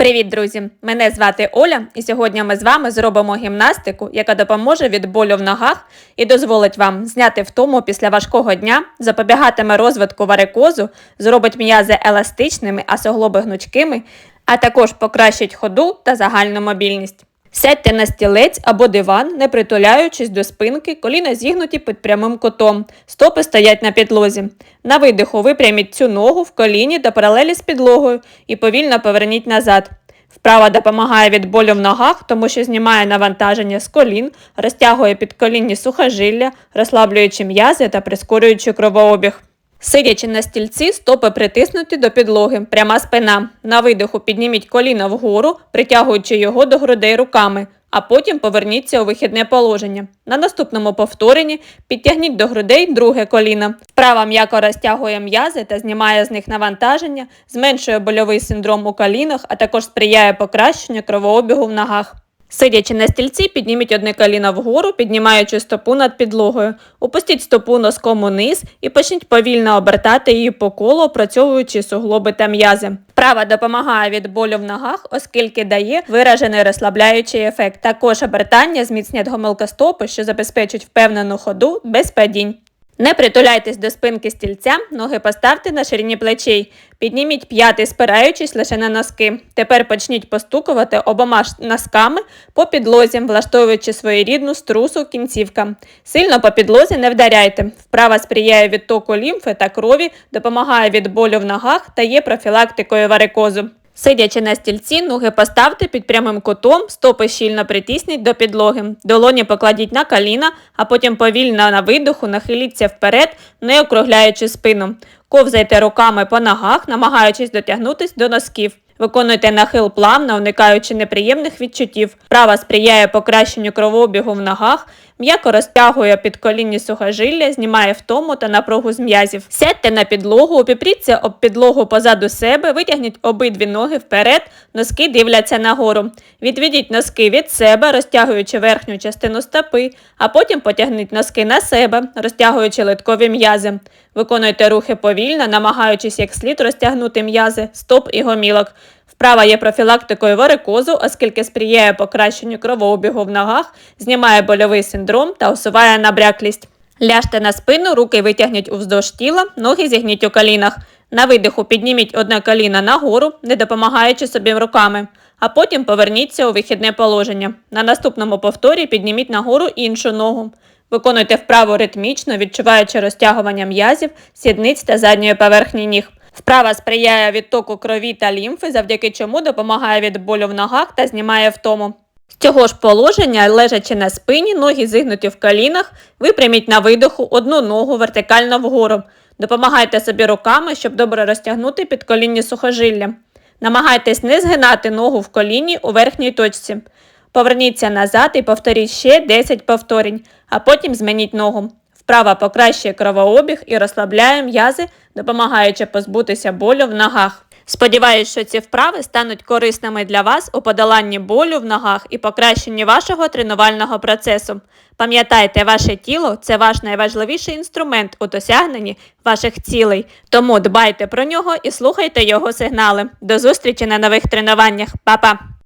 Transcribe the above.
Привіт, друзі! Мене звати Оля, і сьогодні ми з вами зробимо гімнастику, яка допоможе від болю в ногах і дозволить вам зняти втому після важкого дня, запобігатиме розвитку варикозу, зробить м'язи еластичними, а суглоби гнучкими, а також покращить ходу та загальну мобільність. Сядьте на стілець або диван, не притуляючись до спинки, коліна зігнуті під прямим кутом, стопи стоять на підлозі. На видиху випряміть цю ногу в коліні та паралелі з підлогою і повільно поверніть назад. Вправа допомагає від болю в ногах, тому що знімає навантаження з колін, розтягує підколінні сухожилля, розслаблюючи м'язи та прискорюючи кровообіг. Сидячи на стільці, стопи притиснуті до підлоги, пряма спина. На видиху підніміть коліно вгору, притягуючи його до грудей руками, а потім поверніться у вихідне положення. На наступному повторенні підтягніть до грудей друге коліно. Вправа м'яко розтягує м'язи та знімає з них навантаження, зменшує больовий синдром у колінах, а також сприяє покращенню кровообігу в ногах. Сидячи на стільці, підніміть одне коліно вгору, піднімаючи стопу над підлогою. Опустіть стопу носком униз і почніть повільно обертати її по колу, опрацьовуючи суглоби та м'язи. Вправа допомагає від болю в ногах, оскільки дає виражений розслабляючий ефект. Також обертання зміцнять гомілкостопи, що забезпечать впевнену ходу без падінь. Не притуляйтесь до спинки стільця, ноги поставте на ширині плечей. Підніміть п'яти, спираючись лише на носки. Тепер почніть постукувати обома носками по підлозі, влаштовуючи своєрідну струсу кінцівкам. Сильно по підлозі не вдаряйте. Вправа сприяє відтоку лімфи та крові, допомагає від болю в ногах та є профілактикою варикозу. Сидячи на стільці, ноги поставте під прямим кутом, стопи щільно притисніть до підлоги, долоні покладіть на коліна, а потім повільно на видоху нахиліться вперед, не округляючи спину. Ковзайте руками по ногах, намагаючись дотягнутися до носків. Виконуйте нахил плавно, уникаючи неприємних відчуттів. Права сприяє покращенню кровообігу в ногах, м'яко розтягує підколінні сухожилля, знімає втому та напругу з м'язів. Сядьте на підлогу, опіпріться об підлогу позаду себе, витягніть обидві ноги вперед, носки дивляться нагору. Відведіть носки від себе, розтягуючи верхню частину стопи, а потім потягніть носки на себе, розтягуючи литкові м'язи. Виконуйте рухи повільно, намагаючись як слід розтягнути м'язи, стоп і гомілок. Вправа є профілактикою варикозу, оскільки сприяє покращенню кровообігу в ногах, знімає больовий синдром та усуває набряклість. Ляжте на спину, руки витягніть уздовж тіла, ноги зігніть у колінах. На видиху підніміть одне коліно нагору, не допомагаючи собі руками, а потім поверніться у вихідне положення. На наступному повторі підніміть нагору іншу ногу. Виконуйте вправу ритмічно, відчуваючи розтягування м'язів, сідниць та задньої поверхні ніг. Вправа сприяє відтоку крові та лімфи, завдяки чому допомагає від болю в ногах та знімає втому. З цього ж положення, лежачи на спині, ноги зігнуті в колінах, випряміть на видоху одну ногу вертикально вгору. Допомагайте собі руками, щоб добре розтягнути підколінні сухожилля. Намагайтесь не згинати ногу в коліні у верхній точці. Поверніться назад і повторіть ще 10 повторень, а потім змініть ногу. Вправа покращує кровообіг і розслабляє м'язи, допомагаючи позбутися болю в ногах. Сподіваюсь, що ці вправи стануть корисними для вас у подоланні болю в ногах і покращенні вашого тренувального процесу. Пам'ятайте, ваше тіло це ваш найважливіший інструмент у досягненні ваших цілей, тому дбайте про нього і слухайте його сигнали. До зустрічі на нових тренуваннях. Па-па!